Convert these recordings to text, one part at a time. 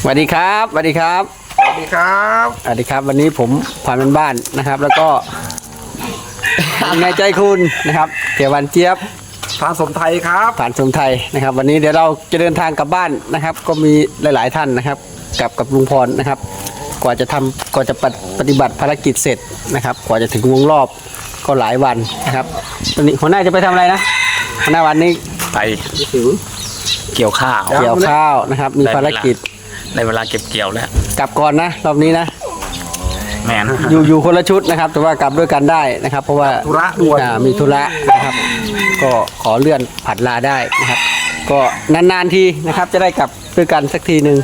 สวัสดีครับสวัสดีครับสวัสดีครับสวัสดีครับ วันนี้ผมผ่านเป็นบ้านนะครับ แล้วก็ในใจคุณนะครับเกี่ยววันเจี๊ยบพานสมไทยครับผ่านสมไทยนะครับ วันนี้เดี๋ยวเราจะเดินทางกลับบ้านนะครับ ก็มีหลาย ๆ ท่านนะครับกลับกับลุงพรนะครับ กว่าจะทำกว่าจะปฏิปฏิบัติภารกิจเสร็จนะครับ กว่าจะถึงวงรอบก็หลายวันนะครับตอนนี้หัวหน้าจะไปทำอะไรนะหัวหน้าวันนี้ไปเกี่ยวข้าวเกี่ยวข้าวนะครับ มีภารกิจ ในเวลาเก็บเกี่ยวแล้วกลับก่อนนะรอบนี้นะ แมนอยู่อยู่คนละชุดนะครับ แต่ว่ากลับด้วยกันได้นะครับ เพราะว่าธุระด่วนอ่ามีธุระนะครับ ก็ขอเลื่อนผัดลาได้นะครับ ก็นานๆทีนะครับ จะได้กลับด้วยกันสักทีหนึ่ง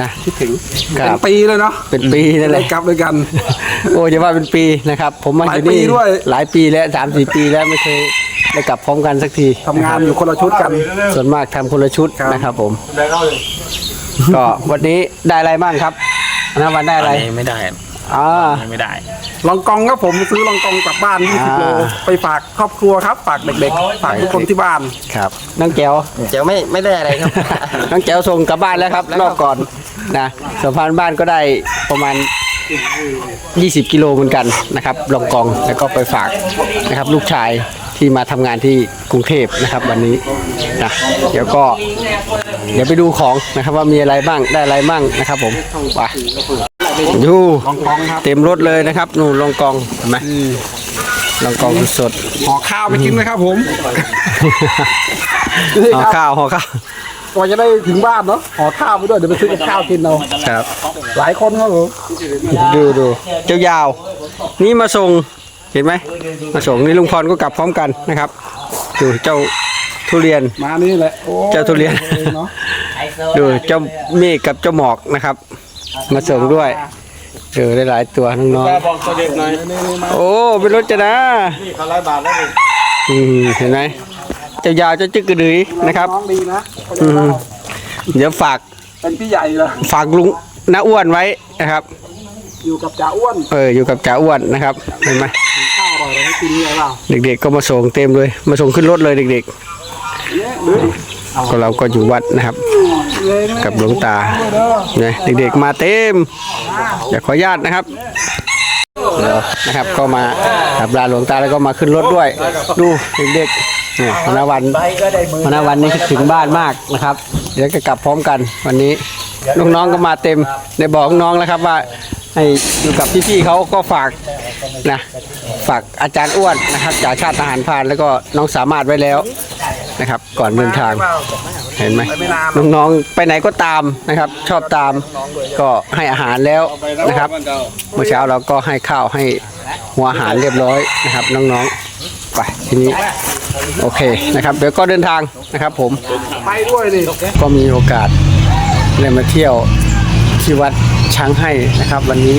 นะคิดถึงคเป็นรับปีเลยเนาะเป็นปีนั่นแหได้ละ กลับด้วยกัน โอ้ยจะว่าเป็นปีนะครับ ผมมาอยู่นี่หลายปีด้วย หลายปีแล้วสามสี่ปีแล้วไม่เคยได้กลับพร้อมกันสักทีทำงานอยู่คนละชุดกัน ส่วนมากทำคนละชุดครับ นะครับผม ก็วันนี้ได้อะไรบ้างครับนะวันได้อัอะไรนนี้ไม่ได้อ่า อันนี้ไม่ได้ ลองกองครับผมซื้อลองกองกลับบ้าน20โลอ่า ไปฝากครอบครัวครับ ฝากเด็กๆ ฝากทุกคนที่บ้าน ครับ น้องแก้ว เจ๋วไม่ไม่ได้อะไรครับ น้องแก้วส่งกลับบ้านแล้วครับ รอบก่อนนะสมพานบ้านก็ได้ประมาณ 20 กิโลเหมือนกันนะครับลองกองแล้วก็ไปฝากนะครับ ลูกชายที่มาทำงานที่กรุงเทพนะครับ วันนี้นะเดี๋ยวก็ เดี๋ยวไปดูของนะครับว่ามีอะไรบ้างได้อะไรบ้างนะครับ ผมไปดูลองกองครับเต็มรถเลยนะครับนู่นลองกองเห็นไหมลองกองสดห่อข้าวไปกินนะครับผมๆห่อข้าวห่อข้าวกว่าจะได้ถึงบ้านเนาะห่อข้าวไปด้วยเดี๋ยวไปซื้อกับข้าวกินเอาครับ หลายคนครับผมดูดูเจ้ายาว นี่มาส่งเห็นไหมมาส่งนี่ลุงพรก็กลับพร้อมกันนะครับ ดูเจ้า ทุเรียน มานี่แหละโอ้เจ้าทุเรียน เนาะดูเจ้าเมฆกับเจ้าหมอกนะครับ มาส่งด้วยเจอได้หลายตัวน้องบอกตัวเด็กหน่อยนี่นี่มาๆโอ้เป็นรถจะนะนี่เขาร้อยบาทแล้วนี่อืมเห็นไหมเจ้ายาวเจ้าจึกกระดือนะครับ น้องดีนะอืมเดี๋ยวฝากเป็นพี่ใหญ่เลยฝากลุงน้าอ้วนไว้นะครับ อยู่กับจ่าอ้วนเอออยู่กับจ่าอ้วนนะครับเห็นไหมข้าวอร่อยเลยให้กินเนี่ยเปล่าเด็กๆก็มาส่งเต็มเลย มาส่งขึ้นรถเลยเด็กเนี่ยหรือๆ ก็เราก็อยู่วัดนะครับ กับหลวงตาเนี่ยเด็กๆมาเต็มอยากขออนุญาตนะครับเดี๋ยวนะครับก็มากับลาหลวงตาแล้วก็มาขึ้นรถด้วย ดูเด็กๆเนี่ยพนาวันพนาวันนี่คิดถึงบ้านมากนะครับ เดี๋ยวจะกลับพร้อมกันวันนี้ลูกน้องก็มาเต็มในบอกน้องแล้วครับว่า ให้อยู่กับพี่ๆเขาก็ฝากนะฝากอาจารย์อ้วนนะครับจากชาติทหารพรานแล้วก็น้องสามารถไว้แล้วนะครับ ก่อนเดินทางเห็นไหมน้องๆไปไหนก็ตามนะครับ ชอบตามก็ให้อาหารแล้วนะครับเมื่อเช้าเราก็ให้ข้าวให้หัวอาหารเรียบร้อยนะครับ น้องๆไปทีนี้โอเคนะครับ เดี๋ยวก็เดินทางนะครับ ผมไปด้วยดิก็มีโอกาสได้มาเที่ยวที่วัด ช้างให้นะครับ วันนี้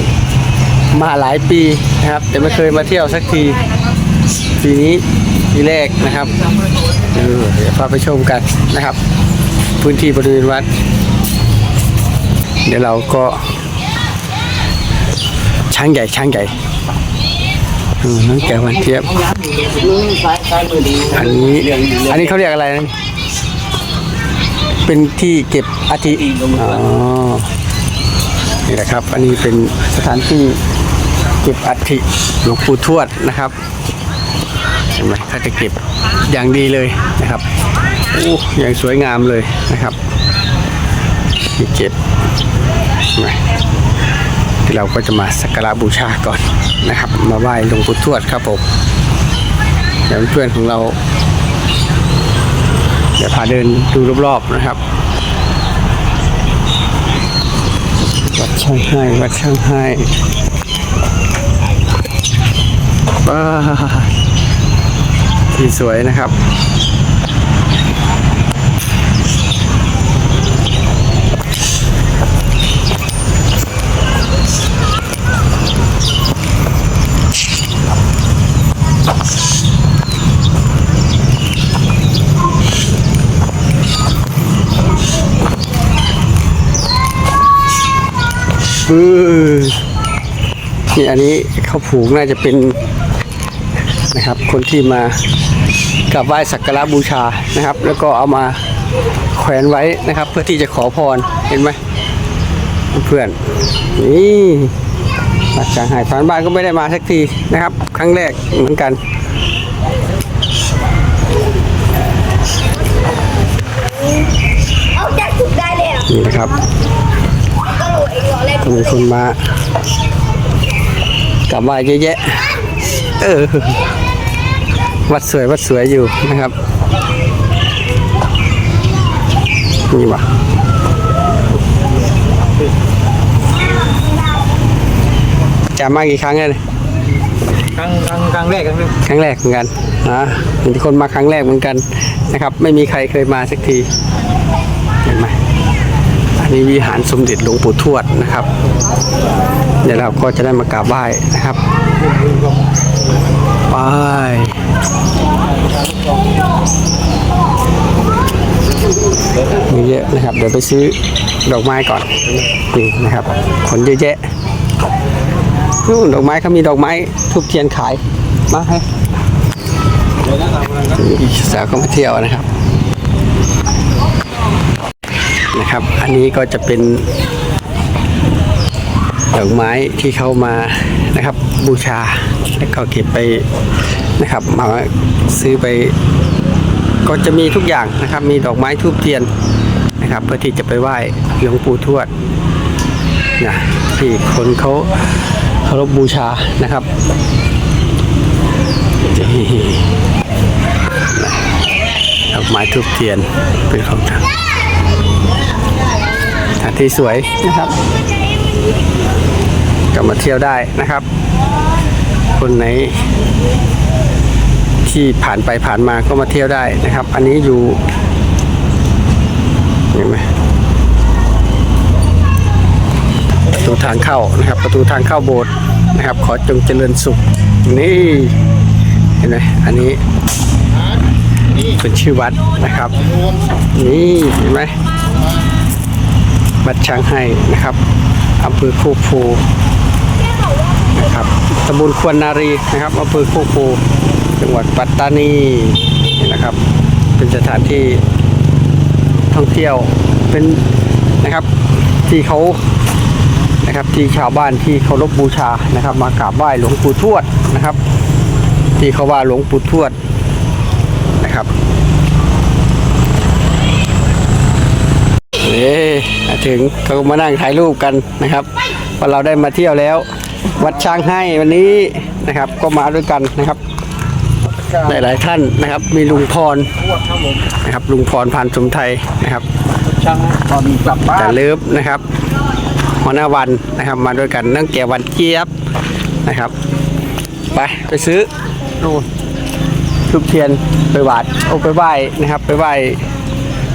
มาหลายปีนะครับแต่ไม่เคยมาเที่ยวสักทีปีนี้ปีแรกนะครับเดี๋ยวพาไปชมกันนะครับ พื้นที่บริเวณวัด เดี๋ยวเราก็ ช้างใหญ่ช้างใหญ่น้องแก้ววันเทียบ อันนี้อันนี้เขาเรียกอะไรนะเป็นที่เก็บอาทิอ๋อ นี่แหละครับ อันนี้เป็นสถานที่เก็บอัฐิหลวงปู่ทวดนะครับเห็นไหมเขาจะเก็บอย่างดีเลยนะครับโอ้อย่างสวยงามเลยนะครับที่เก็บที่เราก็จะมาสักการะบูชาก่อนนะครับ มาไหว้หลวงปู่ทวดครับผมเดี๋ยวเพื่อนของเราเดี๋ยวพาเดินดูรอบๆนะครับ วัดช่างให้วัดช่างให้ว้าที่สวยนะครับ อือนี่อันนี้เขาผูกน่าจะเป็นนะครับ คนที่มากราบไหว้สักการะบูชานะครับ แล้วก็เอามาแขวนไว้นะครับ เพื่อที่จะขอพรเห็นไหมเพื่อนนี่มาจากหายผ่านบ้านก็ไม่ได้มาสักทีนะครับ ครั้งแรกเหมือนกันเอาแจ็คถูกได้เลยอะนี่นะครับ ก็มีคนมากลับมาเยอะแยะ เออ วัดสวยวัดสวยอยู่นะครับนี่วะจะมากี่ครั้งแล้วเนี่ยครั้งครั้งครั้งแรกครั้งแรกครั้งแรกเหมือนกันนะมีคนมาครั้งแรกเหมือนกันนะครับ ไม่มีใครเคยมาสักทีเห็นไหมอั นนี้วิหารสมเด็จหลวงปู่ทวดนะครับ เดี๋ยวเราก็จะได้มากราบไหว้นะครับไปมีเยอะนะครับ เดี๋ยวไปซื้อดอกไม้ก่อนนี่นะครับคนเยอะแยะนู่นดอกไม้เขามีดอกไม้ทุบเทียนขายมาให้สาวก็มาเที่ยวนะครับ นะครับ อันนี้ก็จะเป็นดอกไม้ที่เขามานะครับ บูชาแล้วก็เก็บไปนะครับมาซื้อไป ก็จะมีทุกอย่างนะครับ มีดอกไม้ทูบเทียนนะครับ เพื่อที่จะไปไหว้หลวงปู่ทวดนะที่คนเขาเคารพบูชานะครับดอกไม้ทูบเทียนเป็นของทาง ที่สวยนะครับก็มาเที่ยวได้นะครับ คนไหน ที่ผ่านไปผ่านมาก็มาเที่ยวได้นะครับ อันนี้อยู่เห็นไหมประตูทางเข้านะครับ ประตูทางเข้าโบสถ์นะครับ ขอจงเจริญสุขนี่เห็นไหมอันนี้เป็นชื่อวัดนะครับ นี่เห็นไหม วัดช้างให้นะครับอำเภอโคกโพนะครับตำบลควรนารีนะครับอำเภอโคกโพจังหวัดปัตตานีนี่นะครับ เป็นสถานที่ท่องเที่ยวเป็นนะครับที่เขานะครับที่ชาวบ้านที่เคารพบูชานะครับ มากราบไหว้หลวงปู่ทวดนะครับ ที่เขาว่าหลวงปู่ทวดนะครับเอ๊ ถึงเขาก็มานั่งถ่ายรูปกันนะครับพอเราได้มาเที่ยวแล้ว วัดช้างให้วันนี้นะครับ ก็มาด้วยกันนะครับ หลายๆท่านนะครับ มีลุงพรนะครับ ลุงพรพันธุ์สมไทยนะครับช่างตอนกลับบ้าแต่นเลิฟนะครับหัวหน้าวันนะครับ มาด้วยกันนั่งแก่วันเจี๊ยบนะครับ ไปไปซื้อนู่นทูบเทียนไปหวาดเอาไปไหว้นะครับ ไปไหว้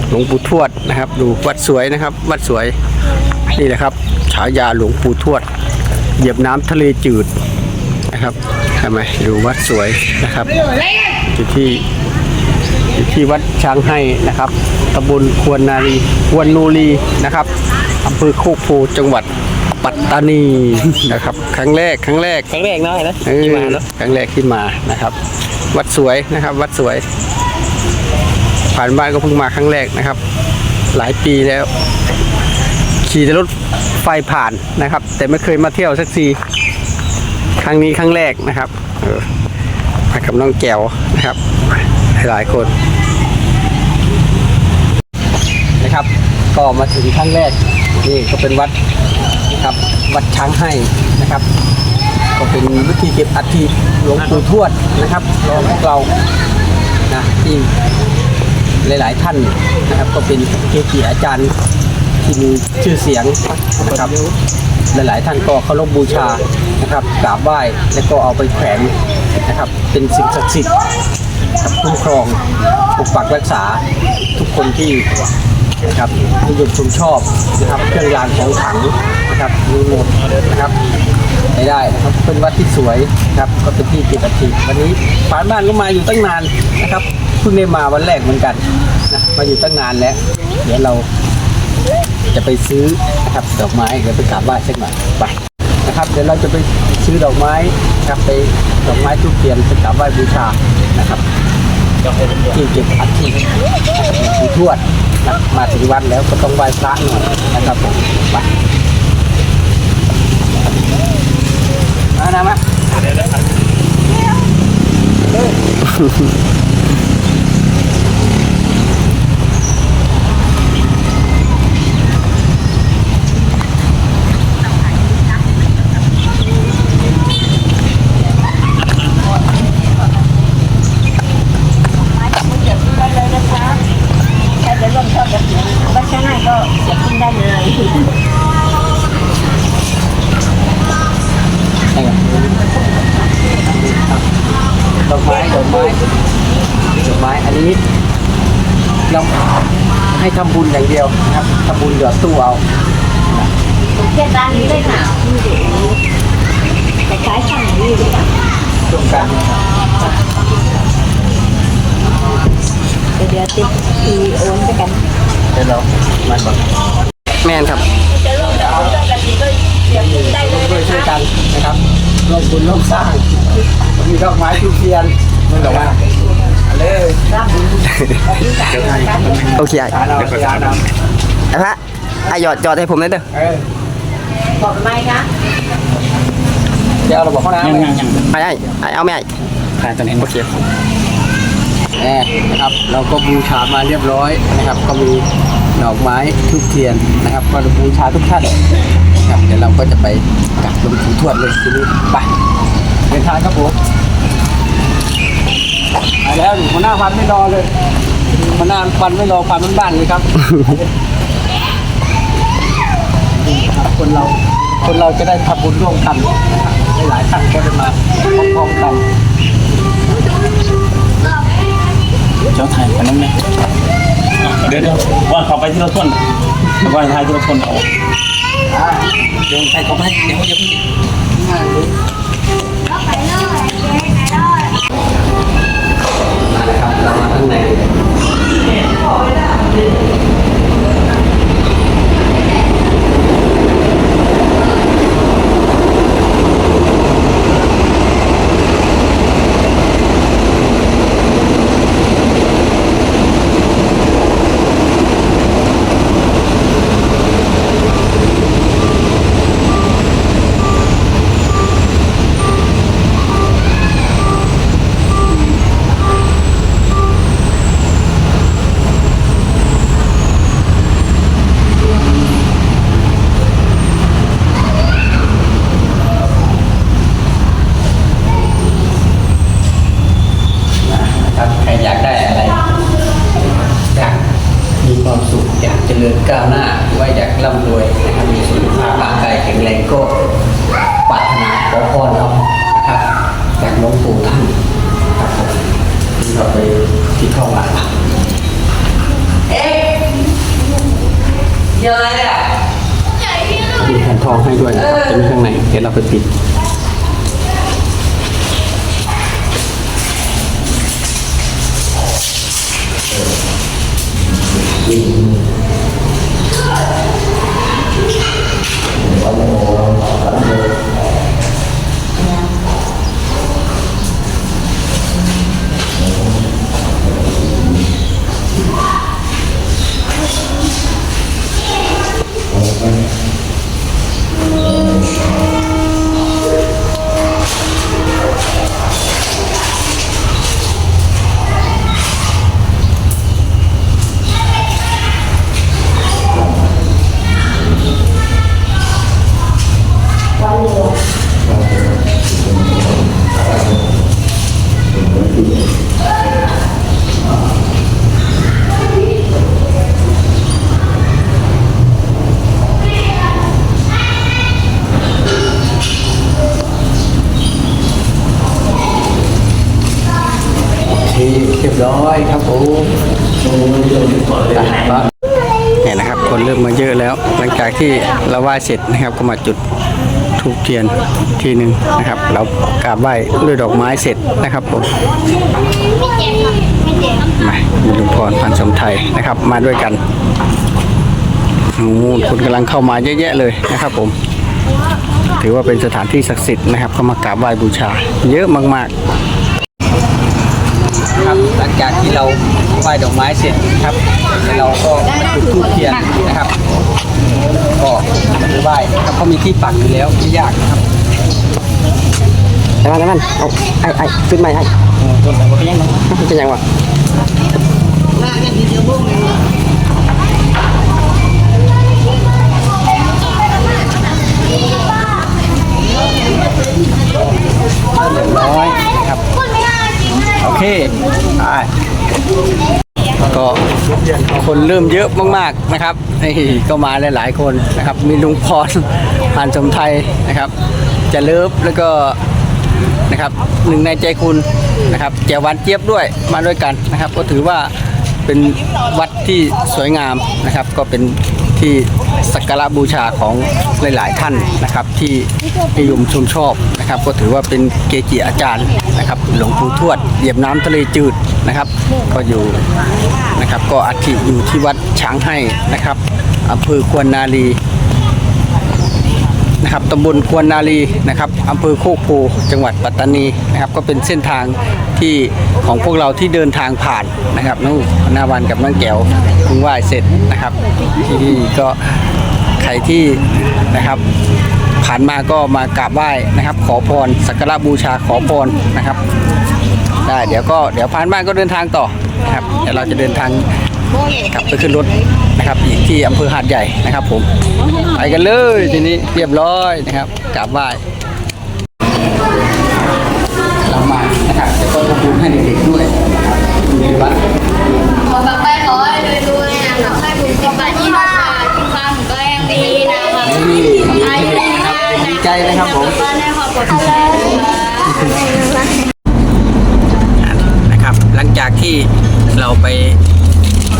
หลวงปู่ทวดนะครับ ดูวัดสวยนะครับ วัดสวยนี่แหละครับ ฉายาหลวงปู่ทวด เหยียบน้ำทะเลจืดนะครับทำไมดูวัดสวยนะครับอยู่ที่อยู่ที่วัดช้างให้นะครับตำบลควรนารีควรนูรีนะครับอำเภอโคกโพจังหวัดปัตตานีนะครับ ครั้งแรกครั้งแรกครั้งแรกเนาะนะเออที่มาเนาะครั้งแรกที่มานะครับ วัดสวยนะครับ วัดสวย ผ่านบ้านก็เพิ่งมาครั้งแรกนะครับ หลายปีแล้ว ขี่แต่รถไฟผ่านนะครับ แต่ไม่เคยมาเที่ยวสักทีครั้งนี้ครั้งแรกนะครับมากับน้องแก้วนะครับหลายคนนะครับ ก็มาถึงครั้งแรกนี่ก็เป็นวัดนะครับวัดช้างให้นะครับ ก็เป็นวิธีเก็บอัฐิหลวงปู่ทวดนะครับรอพวกเรานะที่ หลาย ๆ ท่านนะครับ ก็เป็นเกจิอาจารย์ที่มีชื่อเสียงนะครับ หลาย ๆ ท่านก็เคารพบูชานะครับกราบไหว้แล้วก็เอาไปแขวนนะครับ เป็นสิ่งศักดิ์สิทธิ์ครับคุ้มครองปกปักรักษาทุกคนที่นะครับนิยมชมชอบนะครับเครื่องรางของขลังนะครับมีหมดนะครับไม่ได้นะครับเป็นวัดที่สวยนะครับก็เป็นที่เก็บอัฐิวันนี้ผ่านบ้านก็มาอยู่ตั้งนานนะครับ พิ่งได้มาวันแรกเหมือนกันนะมาอยู่ตั้งนานแล้ว เดี๋ยวเราจะไปซื้อครับดอกไม้เดี๋ยวไปกราบไหว้เช่น่อยไปนะครับเดี๋ยวเราจะไปซื้อดอกไม้ครับไปดอกไม้ทุกเทียนไปกราบไหว้บูชานะครับที่เก็บอัฐิที่ทวดนะมาถึงวันแล้วก็ต้องไหว้พระหน่อยนะครับผมไปมาน้ะมาเดี๋ยวเดี๋ยว นนี้เราให้ทำบุญอย่างเดียวนะครับทำบุญหยอดตู้เอาเทียบร้านนี้เลยค่ะแต่ขายช่างนี้เลยค่ะร่วมกันเดี๋ยวติดทีโอนไปกันเดี๋ยวเรามาก่อนแม่นครับจะร่วมชอบแบบนี้ก็เสียบกินได้เลยช่วยนะช่วยคะกันนะครับร่วมบุญร่วมสร้างมีดอกไม้ทุกเทียนมันดอกไม้ เลยโอเคไอ้ทานเอาทานเอาไอ้พระไอ้หยอดหยอดให้ผมได้เด้อเออบอกไหมคะเดี๋ยวเราบอกเขานะไอ้ไอ้ไอ้เอาไหมไอ้ถ่ายตอนนี้โอเคแน่นะครับเราก็บูชามาเรียบร้อยนะครับ ก็มีดอกไม้ทุกเทียนนะครับ ก็บูชาทุกท่านนะครับเดี๋ยวเราก็จะไปกราบหลวงปู่ทวดเลยทีนี้ไปเดินทางครับผม ไปแล้วอยู่หัวหน้าพันไม่รอเลยหัวหน้าพันไม่รอพันบ้านๆเลยครับครับคนเราคนเราจะได้ทำบุญร่วมกันนะครับหลายๆท่านก็จะมาพร้อมๆกันเจ้าไทยกันนั่นไหมเดี๋ยวเดี๋ยวว่าเขาไปที่เราทวนว่าไทยที่เราทวนเอาเดี๋ยวใครเขาไปเดี๋ยวเดี๋ยวมาแล้ นะครับเรามาข้างในนะครับใครอยากได้อะไร อยากมีความสุขอยากเจริญก้าวหน้าหรือว่าอยากร่ำรวยนะครับมีสุขภาพร่างกายแข็งแรงก็ปรารถนาขอพรเอานะครับจากหลวงปู่ท่านครับผมที่เราไปที่เข้ามา มีแผ่นทองให้ด้วยนะครับจะมีข้างในเดี๋ยวเราไปปิดโอ ที่เราไหว้เสร็จนะครับก็มาจุดทูบเทียนทีหนึ่งนะครับ เรากราบไหว้ด้วยดอกไม้เสร็จนะครับผมมาลุงพรพันสมไทยนะครับ มาด้วยกันโอ้โหคนกำลังเข้ามาเยอะแยะเลยนะครับผม ถือว่าเป็นสถานที่ศักดิ์สิทธิ์นะครับเข้ามากราบไหว้บูชา เยอะมาก ๆ ครับหลังจากที่เรา ไหว้ดอกไม้เสร็จครับเราก็มาจุดธูปเทียนนะครับก็ไปไหว้นะครับเขามีที่ปักอยู่แล้วไม่ยากนะครับแต่มันแต่มันเอาไอ้ไอ้ขึ้นมาไอ้ต้นไหนว่าเป็นยังไงเป็นยังวะร้อยนะครับ โอเคไปก็คนเริ่มเยอะมากๆนะครับนี่ก็มาหลายๆคนนะครับ มีลุงพรผ่านสมไทยนะครับเจะเลิฟแล้วก็นะครับหนึ่งในใจคุณนะครับแจวันเจี๊ยบด้วยมาด้วยกันนะครับ ก็ถือว่าเป็นวัดที่สวยงามนะครับ ก็เป็น ที่สักการะบูชาของหลาย ๆ ท่านนะครับ ที่นิยมชมชอบนะครับ ก็ถือว่าเป็นเกจิอาจารย์นะครับ หลวงปู่ทวดเหยียบน้ำทะเลจืดนะครับ ก็อยู่นะครับ ก็อัฐิอยู่ที่วัดช้างให้นะครับอำเภอควนนาลี นะครับตำบลควนนาลีนะครับอำเภอโคกโพจังหวัดปัตตานีนะครับก็เป็นเส้นทางที่ของพวกเราที่เดินทางผ่านนะครับน้องนาวันกับน้องแก้วเพิ่งไหว้เสร็จนะครับ ที่นี่ก็ใครที่นะครับผ่านมาก็มากราบไหว้นะครับ ขอพรสักการะบูชาขอพรนะครับได้เดี๋ยวก็เดี๋ยวผ่านบ้านก็เดินทางต่อครับเดี๋ยวเราจะเดินทาง กลับไปขึ้นรถนะครับอีกที่อำเภอหาดใหญ่นะครับ ผมไปกันเลยทีนี้เรียบร้อยนะครับกราบไหว้เรามานะครับจะก็ทำบุญให้เด็กๆด้วยนะครับอยู่ในวัดขอฝากไปขอให้รวยๆนะครับให้บุญสิบบาทยี่สิบบาททุกครั้งก็ยังดีนะครับดีให้เด็กนะครับดีใจนะครับผมบ้านให้ขอบคุณเลยนะครับ หลังจากที่เราไป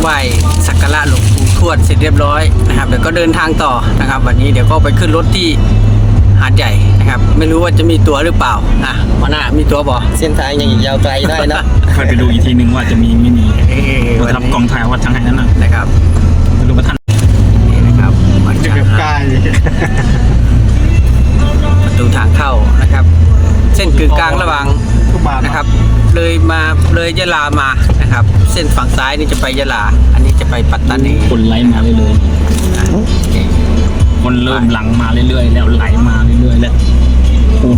ไหว้สักการะหลวงปู่ทวดเสร็จเรียบร้อยนะครับเดี๋ยวก็เดินทางต่อนะครับ วันนี้เดี๋ยวก็ไปขึ้นรถที่หาดใหญ่นะครับ ไม่รู้ว่าจะมีตั๋วหรือเปล่าอะมาหน้ามีตั๋วบอกเส้นทางยังอีกยาวไกลได้เนาะค่อยไปดูอีกทีหนึ่งว่าจะมีไม่มีเราทำกองถ่ายวัดช้างไห้นั่นน่ะนะครับไม่รู้ว่าท่านนี่นะครับวัดช้างหาดประตูทางเข้านะครับ เส้นกึ่งกลางระหว่างนะครับ เลยมาเลยยะลามานะครับ เส้นฝั่งซ้ายนี่จะไปยะลา อันนี้จะไปปัตตานีคนไหลมาเรื่อยๆคนเริ่มหลังมาเรื่อยๆแล้วไหลมาเรื่อยๆแล้วโอ้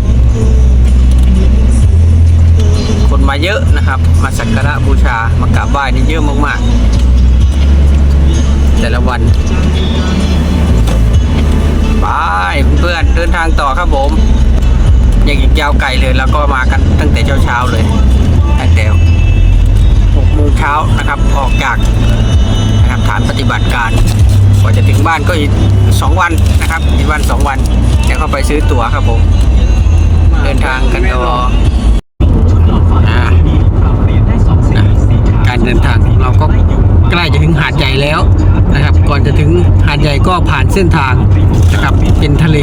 คนมาเยอะนะครับ มาสักการะบูชามากราบไหว้นี่เยอะมากๆ แต่ละวันไปเพื่อนๆเดินทางต่อครับผมยังอีกยาวไกลเลยแล้วก็มากันตั้งแต่เช้าๆเลย ช้านะครับออกจากนะครับฐานปฏิบัติการกว่าจะถึงบ้านก็อีกสองวันนะครับ อีกวันสองวันเดี๋ยวเข้าไปซื้อตั๋วครับผม เดินทางกันต่ออ่านะการเดินทางของเราก็ใกล้จะถึงหาดใหญ่แล้วนะครับ ก่อนจะถึงหาดใหญ่ก็ผ่านเส้นทางนะครับเป็นทะเล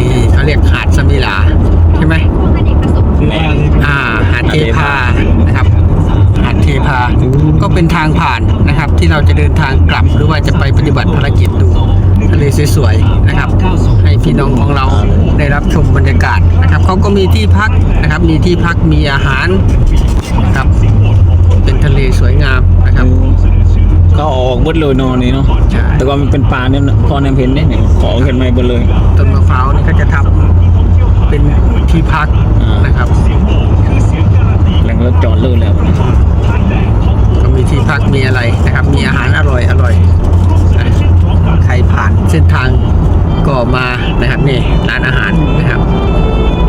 นี่เขาเรียกหาดสมิลาใช่ไหมแม่อ่าหาดเทพานะครับหาดเท พา ก็เป็นทางผ่านนะครับ ที่เราจะเดินทางกลับหรือว่าจะไปปฏิบัติภารกิจดูทะเลสวยๆนะครับ ให้พี่น้องของเราได้รับชมบรรยากาศนะครับเขาก็มีที่พักนะครับ มีที่พักมีอาหารนะครับ เป็นทะเลสวยงามนะครับก็ออกหมดเลยนอนนี่เนาะใช่แต่ก็มันเป็นป่าเนี่ยนะพอแนมเพนเนี่ยเนี่ยขอเห็นไหมหมดเลยต้นมะพร้าวนี่ก็จะทำเป็นที่พักนะครับ แหล่งรถจอดเลยแล้วก็มีที่พักมีอะไรนะครับ มีอาหารอร่อยอร่อยนะใครผ่านเส้นทางก็มานะครับนี่ร้านอาหารนะครับ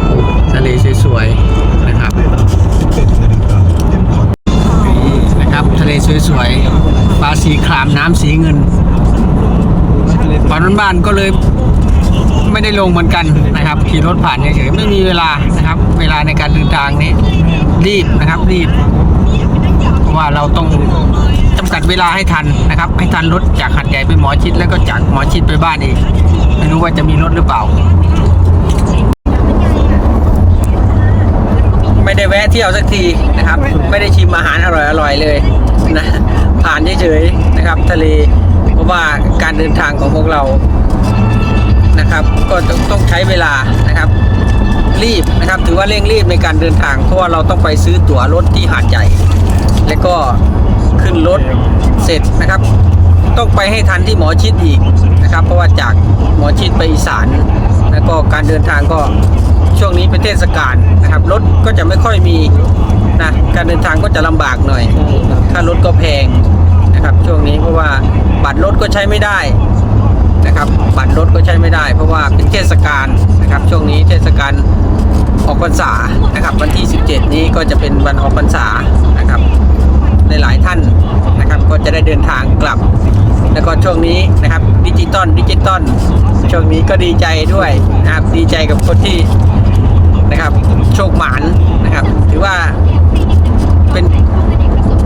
โอ้ทะเลสวยๆนะครับนี่นะครับทะเลสวยๆปลาสีครามน้ำสีเงินตอนนั้นบ้านก็เลยไม่ได้ลงเหมือนกันนะครับ ขี่รถผ่านเฉยๆไม่มีเวลานะครับ เวลาในการเดินทางนี่ รีบนะครับรีบ เพราะว่าเราต้องจำกัดเวลาให้ทันนะครับ ให้ทันรถจากหัดใหญ่ไปหมอชิดแล้วก็จากหมอชิดไปบ้านอีก ไม่รู้ว่าจะมีรถหรือเปล่า ไม่ได้แวะเที่ยวสักทีนะครับ ไม่ได้ชิมอาหารอร่อยๆเลยนะผ่านเฉยๆนะครับ ทะเลเพราะว่าการเดินทางของพวกเรานะครับ ก็ต้องใช้เวลานะครับ รีบนะครับถือว่าเร่งรีบในการเดินทาง เพราะว่าเราต้องไปซื้อตั๋วรถที่หาดใหญ่ แล้วก็ขึ้นรถเสร็จนะครับ ต้องไปให้ทันที่หมอชิดอีกนะครับ เพราะว่าจากหมอชิดไปอีสาน แล้วก็การเดินทางก็ช่วงนี้เป็นเทศกาลนะครับรถก็จะไม่ค่อยมีนะการเดินทางก็จะลำบากหน่อยค่ารถก็แพงนะครับ ช่วงนี้เพราะว่าบัตรรถก็ใช้ไม่ได้ นะครับบัตรรถก็ใช้ไม่ได้ เพราะว่าเป็นเทศกาลนะครับ ช่วงนี้เทศกาลออกพรรษานะครับ วันที่ 17 นี้ก็จะเป็นวันออกพรรษานะครับหลายๆท่านนะครับก็จะได้เดินทางกลับ แล้วก็ช่วงนี้นะครับดิจิตอลดิจิตอลช่วงนี้ก็ดีใจด้วยนะครับดีใจกับคนที่นะครับโชคหมานนะครับ ถือว่าเป็น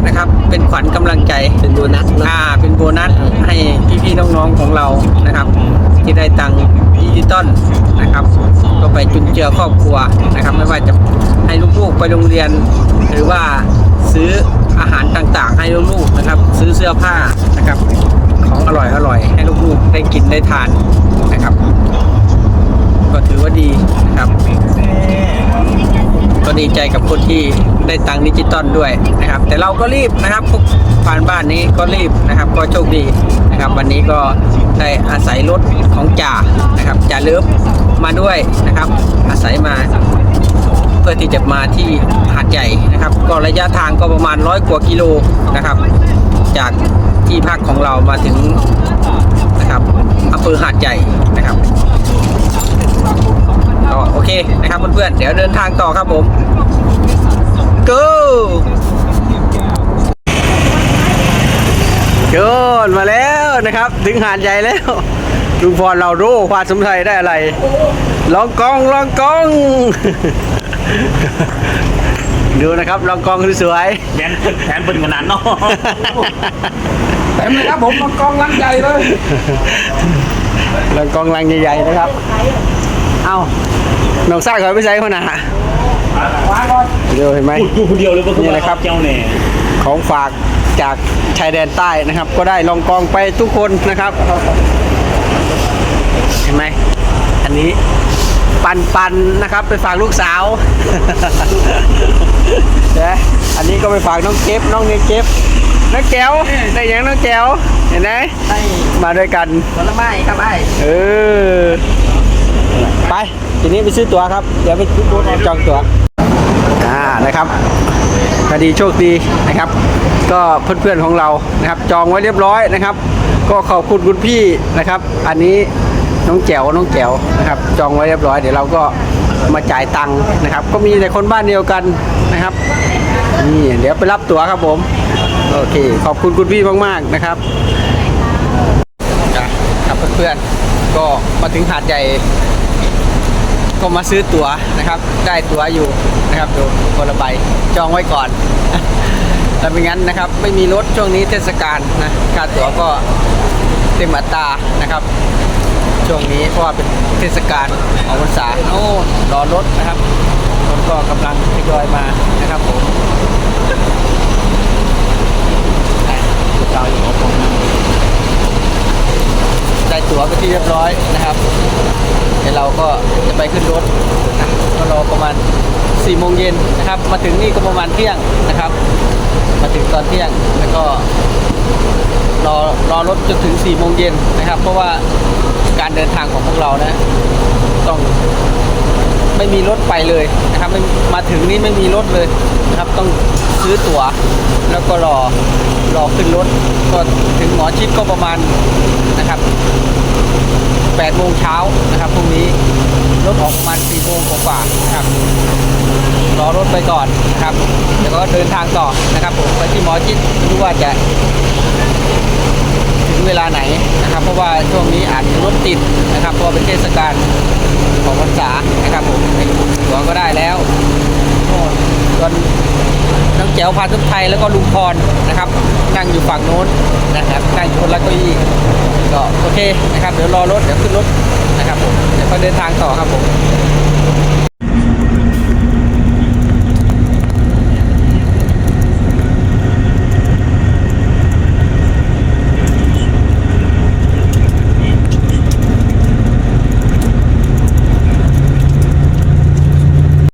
นะครับ เป็นขวัญกำลังใจเป็นโบนัสเนาะอ่าเป็นโบนัสให้พี่ๆน้องๆของเรานะครับ ที่ได้ตังค์ดิจิตอลนะครับ ก็ไปจุนเจือครอบครัวนะครับ ไม่ว่าจะให้ลูกๆไปโรงเรียน หรือว่าซื้ออาหารต่างๆ ให้ลูกๆนะครับ ซื้อเสื้อผ้านะครับ ของอร่อยอร่อยๆให้ลูกๆได้กินได้ทานนะครับ ก็ถือว่าดีนะครับ ก็ดีใจกับคนที่ได้ตังค์ดิจิตอลด้วยนะครับ แต่เราก็รีบนะครับพวกผ่านบ้านนี้ก็รีบนะครับ ก็โชคดีนะครับ วันนี้ก็ได้อาศัยรถของจ่านะครับจ่าเลิฟมาด้วยนะครับ อาศัยมาเพื่อที่จะมาที่หาดใหญ่นะครับ ก็ระยะทางก็ประมาณร้อยกว่ากิโลนะครับ จากที่พักของเรามาถึงนะครับอำเภอหาดใหญ่นะครับ ก็โอเคนะครับเพื่อนๆเดี๋ยวเดินทางต่อครับผม go โยนมาแล้วนะครับ ถึงหาดใหญ่แล้วลุงพรเรารู้ความสมไทยได้อะไรลองกองลองกอง ดูนะครับลองกองสวยแผนแผนเป็นขนาดเนาะเต็มเลยครับผมมากองลังใหญ่เลยๆลองกองลังใหญ่ๆนะครับ เอาน้องซ่าขอไปใส่คนน่ะเดี๋ยวเห็นไหมพูดอยู่คนเดียวเลยว่านี่แหละครับเจ้าเนี่ยของฝากจากชายแดนใต้นะครับ ก็ได้ลองกองไปทุกคนนะครับ เห็นไหมอันนี้ปันปันๆนะครับ ไปฝากลูกสาวนะอันนี้ก็ไปฝากน้องเก็บน้องเนยเก็บน้องแก้วได้ยังน้องแก้วเห็นไหมได้มาด้วยกันผลไม้ครับไอ้เออ ไปทีนี้ไปซื้อตั๋วครับ เดี๋ยวไปจองตั๋วอ่านะครับคดีโชคดีนะครับ ก็เพื่อนๆของเรานะครับ จองไว้เรียบร้อยนะครับ ก็ขอบคุณคุณพี่นะครับ อันนี้น้องแจ๋วน้องแจ๋วนะครับ จองไว้เรียบร้อยเดี๋ยวเราก็มาจ่ายตังค์นะครับ ก็มีแต่คนบ้านเดียวกันนะครับนี่เดี๋ยวไปรับตั๋วครับผมโอเค ขอบคุณคุณพี่มากๆนะครับครับเพื่อนๆก็มาถึงหาดใหญ่ ก็มาซื้อตั๋วนะครับ ได้ตั๋วอยู่นะครับดูคนละใบจองไว้ก่อนแต่ไม่งั้นนะครับ ไม่มีรถช่วงนี้เทศกาลนะค่าตั๋วก็เต็มอัตรานะครับ ช่วงนี้เพราะว่าเป็นเทศกาลของพรรษาโอ้รอรถนะครับรถก็กำลังทยอยมานะครับผมอะเราอยู่กับผมได้ตั๋วไปที่เรียบร้อยนะครับ เดี๋ยวเราก็จะไปขึ้นรถนะก็รอประมาณ4โมงเย็นนะครับ มาถึงนี่ก็ประมาณเที่ยงนะครับ มาถึงตอนเที่ยงแล้วก็รอรอรถจนถึง4โมงเย็นนะครับ เพราะว่าการเดินทางของพวกเรานะ ต้อง ไม่มีรถไปเลยนะครับไม่มาถึงนี่ไม่มีรถเลยนะครับ ต้องซื้อตั๋ว แล้วก็รอรอขึ้นรถก็ถึงหมอชิดก็ประมาณนะครับ8โมงเช้านะครับพรุ่งนี้รถออกประมาณ4โมงกว่านะครับรอรถไปก่อนนะครับแล้วก็เดินทางต่อนะครับผมไปที่หมอชิดไม่รู้ว่าจะถึงเวลาไหนนะครับ เพราะว่าช่วงนี้อาจจะรถติดนะครับเพราะเป็นเทศกาล ของพรรษานะครับผมไอ้ตัวก็ได้แล้วโอ้ส่วนน้องแจ๋วพาทุกไทยแล้วก็ลุงพรนะครับ นั่งอยู่ฝั่งโน้นนะครับนั่งอยู่คนละเก้าอี้ก็โอเคนะครับ เดี๋ยวรอรถเดี๋ยวขึ้นรถนะครับผมเดี๋ยวก็เดินทางต่อครับผม